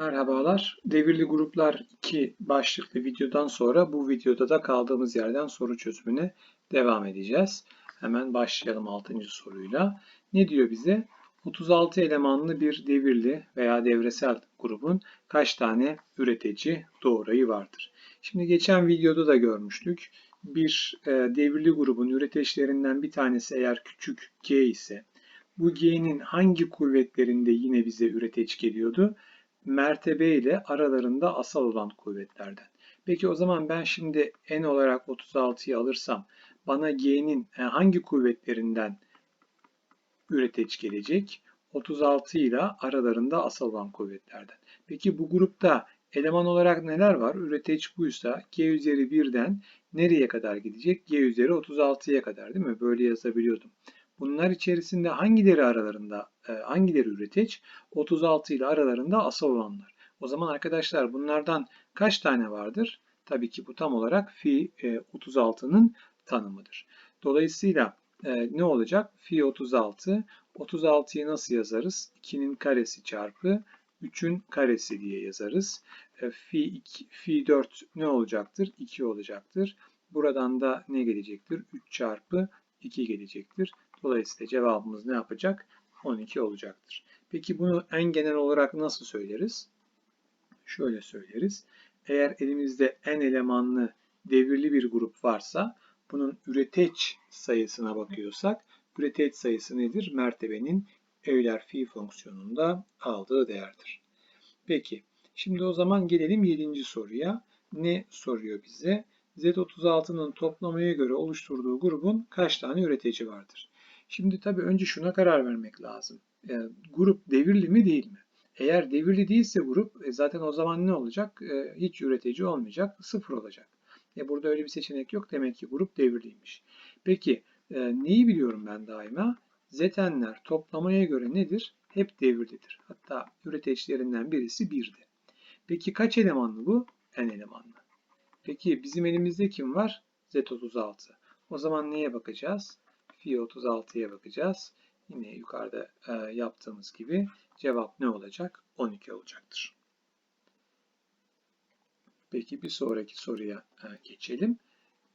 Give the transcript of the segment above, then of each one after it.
Merhabalar. Devirli gruplar 2 başlıklı videodan sonra bu videoda da kaldığımız yerden soru çözümüne devam edeceğiz. Hemen başlayalım 6. soruyla. Ne diyor bize? 36 elemanlı bir devirli veya devresel grubun kaç tane üretici doğrayı vardır? Şimdi geçen videoda da görmüştük. Bir e, devirli grubun üreticilerinden bir tanesi eğer küçük g ise bu g'nin hangi kuvvetlerinde yine bize üretici geliyordu? Mertebe ile aralarında asal olan kuvvetlerden. Peki o zaman ben şimdi n olarak 36'yı alırsam bana g'nin e, hangi kuvvetlerinden üreteç gelecek? 36 ile aralarında asal olan kuvvetlerden. Peki bu grupta eleman olarak neler var? Üreteç buysa g üzeri 1'den nereye kadar gidecek? g üzeri 36'ya kadar değil mi? Böyle yazabiliyordum. Bunlar içerisinde hangileri aralarında, e, hangileri üreteç? 36 ile aralarında asal olanlar. O zaman arkadaşlar bunlardan kaç tane vardır? Tabii ki bu tam olarak fi 36'nın tanımıdır. Dolayısıyla e, ne olacak? Fi 36. 36'yı nasıl yazarız? 2'nin karesi çarpı 3'ün karesi diye yazarız. E, fi, 2, fi 4 ne olacaktır? 2 olacaktır. Buradan da ne gelecektir? 3 çarpı 2 gelecektir. Dolayısıyla cevabımız ne yapacak? 12 olacaktır. Peki bunu en genel olarak nasıl söyleriz? Şöyle söyleriz. Eğer elimizde n elemanlı devirli bir grup varsa bunun üreteç sayısına bakıyorsak üreteç sayısı nedir? Mertebenin Euler fi fonksiyonunda aldığı değerdir. Peki şimdi o zaman gelelim 7. soruya. Ne soruyor bize? Z36'nın toplamaya göre oluşturduğu grubun kaç tane üretici vardır? Şimdi tabii önce şuna karar vermek lazım. E, grup devirli mi değil mi? Eğer devirli değilse grup e, zaten o zaman ne olacak? E, hiç üretici olmayacak, sıfır olacak. E, burada öyle bir seçenek yok. Demek ki grup devirliymiş. Peki e, neyi biliyorum ben daima? Zetenler toplamaya göre nedir? Hep devirlidir. Hatta üreticilerinden birisi birdi. Peki kaç elemanlı bu? N elemanlı. Peki bizim elimizde kim var? Z36. O zaman neye bakacağız? Fi 36'ya bakacağız. Yine yukarıda e, yaptığımız gibi cevap ne olacak? 12 olacaktır. Peki bir sonraki soruya e, geçelim.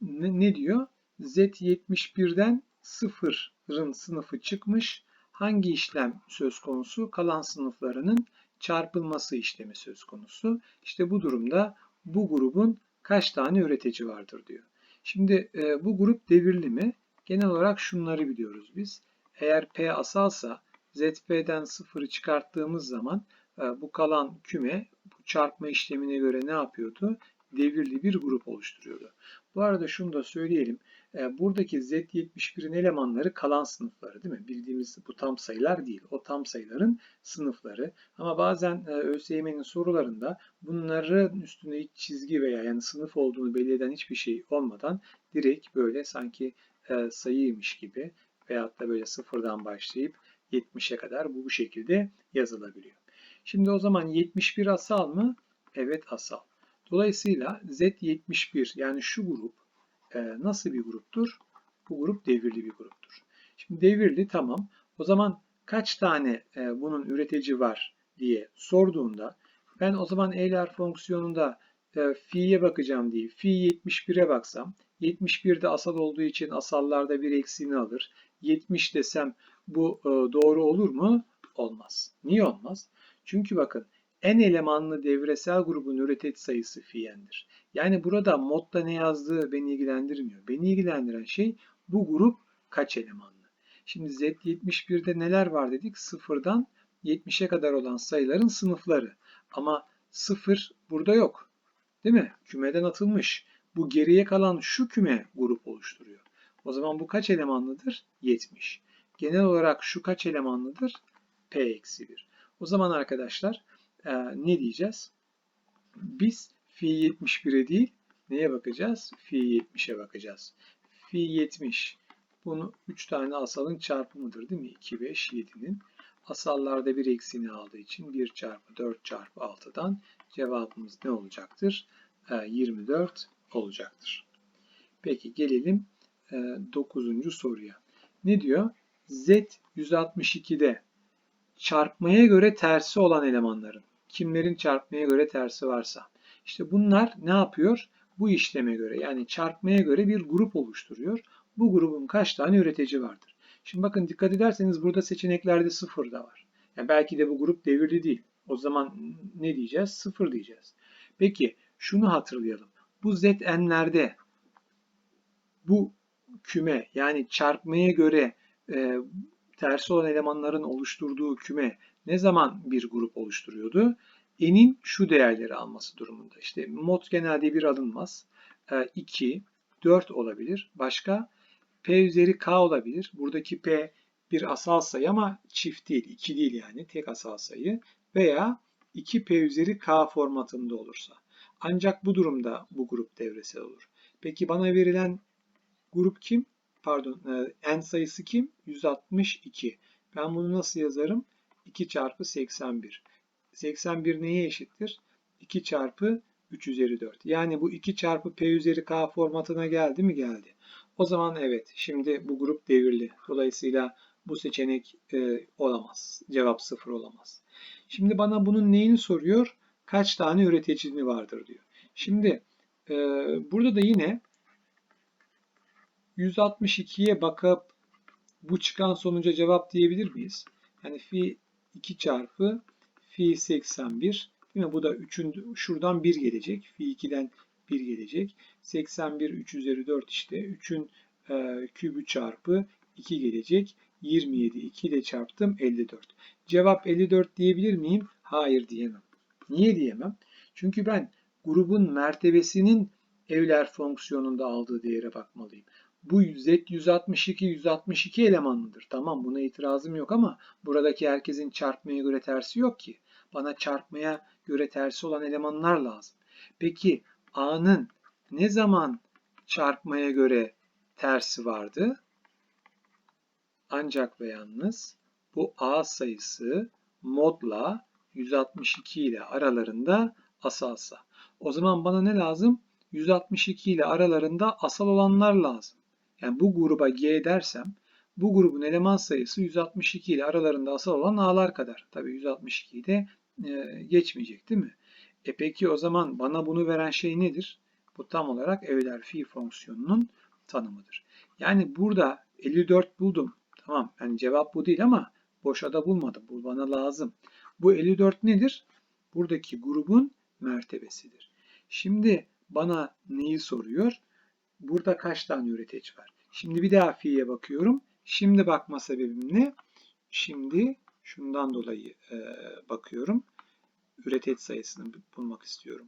Ne, ne diyor? Z71'den 0'ın sınıfı çıkmış. Hangi işlem söz konusu? Kalan sınıflarının çarpılması işlemi söz konusu. İşte bu durumda bu grubun kaç tane üretici vardır diyor. Şimdi e, bu grup devirli mi? Genel olarak şunları biliyoruz biz. Eğer P asalsa ZP'den sıfırı çıkarttığımız zaman e, bu kalan küme bu çarpma işlemine göre ne yapıyordu? Devirli bir grup oluşturuyordu. Bu arada şunu da söyleyelim. E, buradaki Z71'in elemanları kalan sınıfları değil mi? Bildiğimiz bu tam sayılar değil. O tam sayıların sınıfları. Ama bazen e, ÖSYM'nin sorularında bunların üstünde hiç çizgi veya yani sınıf olduğunu belli hiçbir şey olmadan direkt böyle sanki e, sayıymış gibi veyahut da böyle sıfırdan başlayıp 70'e kadar bu bu şekilde yazılabiliyor. Şimdi o zaman 71 asal mı? Evet asal. Dolayısıyla Z71 yani şu grup e, nasıl bir gruptur? Bu grup devirli bir gruptur. Şimdi devirli tamam. O zaman kaç tane e, bunun üretici var diye sorduğunda ben o zaman Euler fonksiyonunda e, fi'ye bakacağım diye fi 71'e baksam 71'de asal olduğu için asallarda bir eksiğini alır. 70 desem bu e, doğru olur mu? Olmaz. Niye olmaz? Çünkü bakın en elemanlı devresel grubun üretici sayısı fi'yendir. Yani burada modda ne yazdığı beni ilgilendirmiyor. Beni ilgilendiren şey bu grup kaç elemanlı. Şimdi Z71'de neler var dedik? Sıfırdan 70'e kadar olan sayıların sınıfları. Ama sıfır burada yok. Değil mi? Kümeden atılmış. Bu geriye kalan şu küme grup oluşturuyor. O zaman bu kaç elemanlıdır? 70. Genel olarak şu kaç elemanlıdır? P-1. O zaman arkadaşlar e, ne diyeceğiz? Biz fi 71'e değil neye bakacağız? Fi 70'e bakacağız. Fi 70 bunu 3 tane asalın çarpımıdır değil mi? 2, 5, 7'nin. Asallarda bir eksini aldığı için 1 çarpı 4 çarpı 6'dan cevabımız ne olacaktır? 24 e, olacaktır. Peki gelelim 9. E, soruya. Ne diyor? Z 162'de çarpmaya göre tersi olan elemanların kimlerin çarpmaya göre tersi varsa. İşte bunlar ne yapıyor? Bu işleme göre yani çarpmaya göre bir grup oluşturuyor. Bu grubun kaç tane üretici vardır? Şimdi bakın dikkat ederseniz burada seçeneklerde sıfır da var. Yani belki de bu grup devirli değil. O zaman ne diyeceğiz? Sıfır diyeceğiz. Peki şunu hatırlayalım. Bu zn'lerde bu küme yani çarpmaya göre e, tersi olan elemanların oluşturduğu küme ne zaman bir grup oluşturuyordu? N'in şu değerleri alması durumunda. İşte mod genelde bir alınmaz. E, 2, 4 olabilir. Başka? P üzeri K olabilir. Buradaki P bir asal sayı ama çift değil, 2 değil yani tek asal sayı. Veya 2P üzeri K formatında olursa. Ancak bu durumda bu grup devresel olur. Peki bana verilen grup kim? Pardon, e, n sayısı kim? 162. Ben bunu nasıl yazarım? 2 çarpı 81. 81 neye eşittir? 2 çarpı 3 üzeri 4. Yani bu 2 çarpı p üzeri k formatına geldi mi? Geldi. O zaman evet, şimdi bu grup devirli. Dolayısıyla bu seçenek e, olamaz. Cevap 0 olamaz. Şimdi bana bunun neyini soruyor? Kaç tane üreticini vardır diyor. Şimdi e, burada da yine 162'ye bakıp bu çıkan sonuca cevap diyebilir miyiz? Yani fi 2 çarpı fi 81 değil mi? Bu da 3'ün şuradan 1 gelecek. Fi 2'den 1 gelecek. 81 3 üzeri 4 işte 3'ün e, kübü çarpı 2 gelecek. 27 2 ile çarptım 54. Cevap 54 diyebilir miyim? Hayır diyemem. Niye diyemem? Çünkü ben grubun mertebesinin Euler fonksiyonunda aldığı değere bakmalıyım. Bu z 162 162 elemanlıdır. Tamam buna itirazım yok ama buradaki herkesin çarpmaya göre tersi yok ki. Bana çarpmaya göre tersi olan elemanlar lazım. Peki a'nın ne zaman çarpmaya göre tersi vardı? Ancak ve yalnız bu a sayısı modla 162 ile aralarında asalsa. O zaman bana ne lazım? 162 ile aralarında asal olanlar lazım. Yani bu gruba G dersem bu grubun eleman sayısı 162 ile aralarında asal olan A'lar kadar. Tabi 162'yi de e, geçmeyecek değil mi? E peki o zaman bana bunu veren şey nedir? Bu tam olarak Euler fi fonksiyonunun tanımıdır. Yani burada 54 buldum. Tamam yani cevap bu değil ama boşa da bulmadım. Bu bana lazım. Bu 54 nedir? Buradaki grubun mertebesidir. Şimdi bana neyi soruyor? Burada kaç tane üretici var? Şimdi bir daha fi'ye bakıyorum. Şimdi bakma sebebim ne? Şimdi şundan dolayı e, bakıyorum. Üretici sayısını bulmak istiyorum.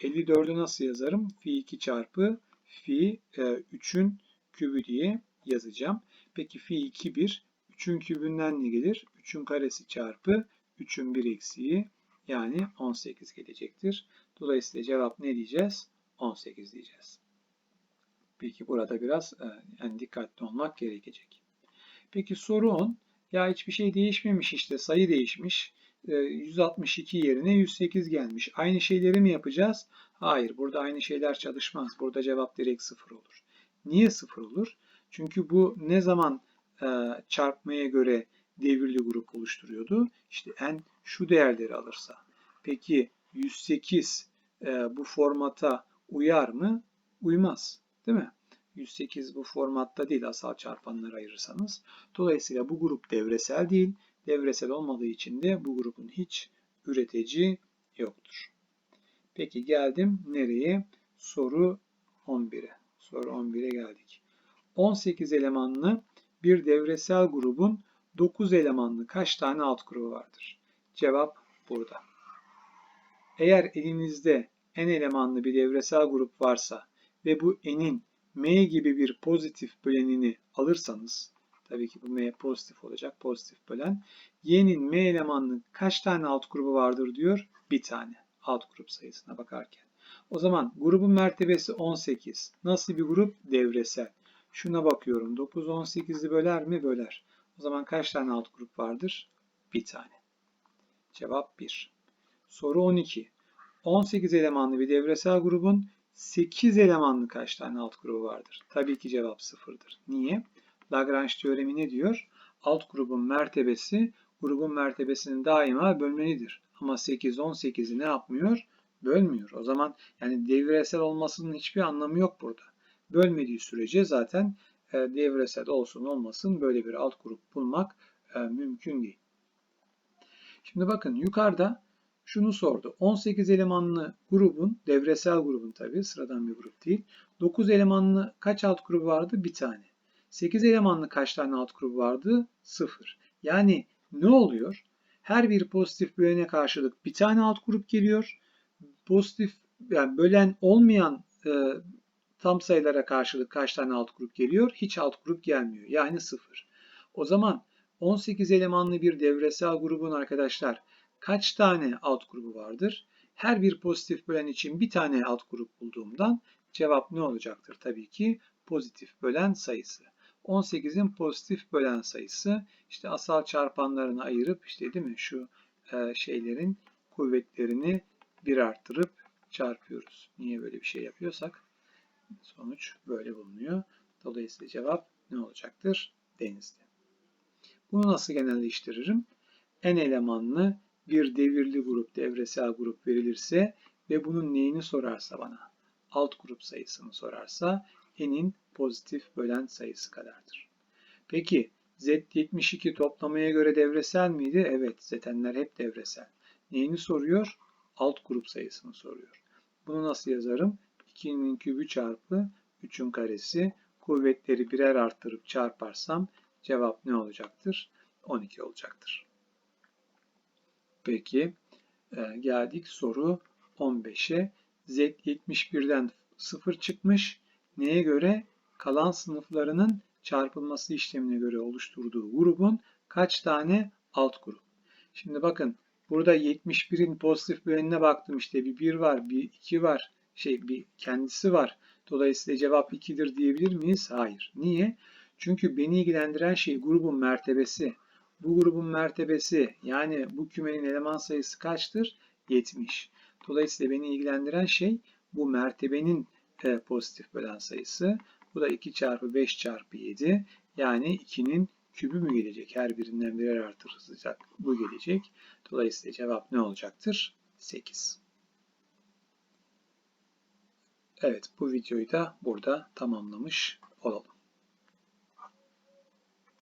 54'ü nasıl yazarım? Fi 2 çarpı fi e, 3'ün kübü diye yazacağım. Peki fi 2 1. 3'ün kübünden ne gelir? 3'ün karesi çarpı 3'ün 1 eksiği yani 18 gelecektir. Dolayısıyla cevap ne diyeceğiz? 18 diyeceğiz. Peki burada biraz e, yani dikkatli olmak gerekecek. Peki soru 10. Ya hiçbir şey değişmemiş işte sayı değişmiş. 162 e, yerine 108 gelmiş. Aynı şeyleri mi yapacağız? Hayır burada aynı şeyler çalışmaz. Burada cevap direkt 0 olur. Niye 0 olur? Çünkü bu ne zaman e, çarpmaya göre devirli grup oluşturuyordu? İşte n şu değerleri alırsa. Peki 108 bu formata uyar mı? Uymaz. Değil mi? 108 bu formatta değil asal çarpanları ayırırsanız. Dolayısıyla bu grup devresel değil. Devresel olmadığı için de bu grubun hiç üretici yoktur. Peki geldim nereye? Soru 11'e. Soru 11'e geldik. 18 elemanlı bir devresel grubun 9 elemanlı kaç tane alt grubu vardır? Cevap burada. Eğer elinizde n elemanlı bir devresel grup varsa ve bu n'in m gibi bir pozitif bölenini alırsanız tabii ki bu m pozitif olacak pozitif bölen y'nin m elemanlı kaç tane alt grubu vardır diyor bir tane alt grup sayısına bakarken. O zaman grubun mertebesi 18. Nasıl bir grup? Devresel. Şuna bakıyorum. 9 18'i böler mi? Böler. O zaman kaç tane alt grup vardır? Bir tane. Cevap 1. Soru 12. 18 elemanlı bir devresel grubun 8 elemanlı kaç tane alt grubu vardır? Tabii ki cevap sıfırdır. Niye? Lagrange teoremi ne diyor? Alt grubun mertebesi grubun mertebesini daima bölmelidir. Ama 8 18'i ne yapmıyor? Bölmüyor. O zaman yani devresel olmasının hiçbir anlamı yok burada. Bölmediği sürece zaten devresel olsun olmasın böyle bir alt grup bulmak e, mümkün değil. Şimdi bakın yukarıda şunu sordu. 18 elemanlı grubun, devresel grubun tabi sıradan bir grup değil. 9 elemanlı kaç alt grubu vardı? Bir tane. 8 elemanlı kaç tane alt grubu vardı? 0. Yani ne oluyor? Her bir pozitif bölene karşılık bir tane alt grup geliyor. Pozitif yani bölen olmayan e, tam sayılara karşılık kaç tane alt grup geliyor? Hiç alt grup gelmiyor. Yani 0. O zaman 18 elemanlı bir devresel grubun arkadaşlar kaç tane alt grubu vardır? Her bir pozitif bölen için bir tane alt grup bulduğumdan cevap ne olacaktır? Tabii ki pozitif bölen sayısı. 18'in pozitif bölen sayısı işte asal çarpanlarını ayırıp işte değil mi şu e, şeylerin kuvvetlerini bir arttırıp çarpıyoruz. Niye böyle bir şey yapıyorsak sonuç böyle bulunuyor. Dolayısıyla cevap ne olacaktır? Denizli. Bunu nasıl genelleştiririm? N elemanlı bir devirli grup, devresel grup verilirse ve bunun neyini sorarsa bana, alt grup sayısını sorarsa n'in pozitif bölen sayısı kadardır. Peki Z72 toplamaya göre devresel miydi? Evet, zetenler hep devresel. Neyini soruyor? Alt grup sayısını soruyor. Bunu nasıl yazarım? 2'nin kübü çarpı 3'ün karesi. Kuvvetleri birer arttırıp çarparsam cevap ne olacaktır? 12 olacaktır. Peki e, geldik soru 15'e. Z71'den 0 çıkmış. Neye göre? Kalan sınıflarının çarpılması işlemine göre oluşturduğu grubun kaç tane alt grup? Şimdi bakın burada 71'in pozitif bölenine baktım işte bir 1 var, bir 2 var, şey bir kendisi var. Dolayısıyla cevap 2'dir diyebilir miyiz? Hayır. Niye? Çünkü beni ilgilendiren şey grubun mertebesi. Bu grubun mertebesi yani bu kümenin eleman sayısı kaçtır? 70. Dolayısıyla beni ilgilendiren şey bu mertebenin e, pozitif bölen sayısı. Bu da 2 çarpı 5 çarpı 7. Yani 2'nin kübü mü gelecek? Her birinden birer artırılacak. Bu gelecek. Dolayısıyla cevap ne olacaktır? 8. Evet bu videoyu da burada tamamlamış olalım.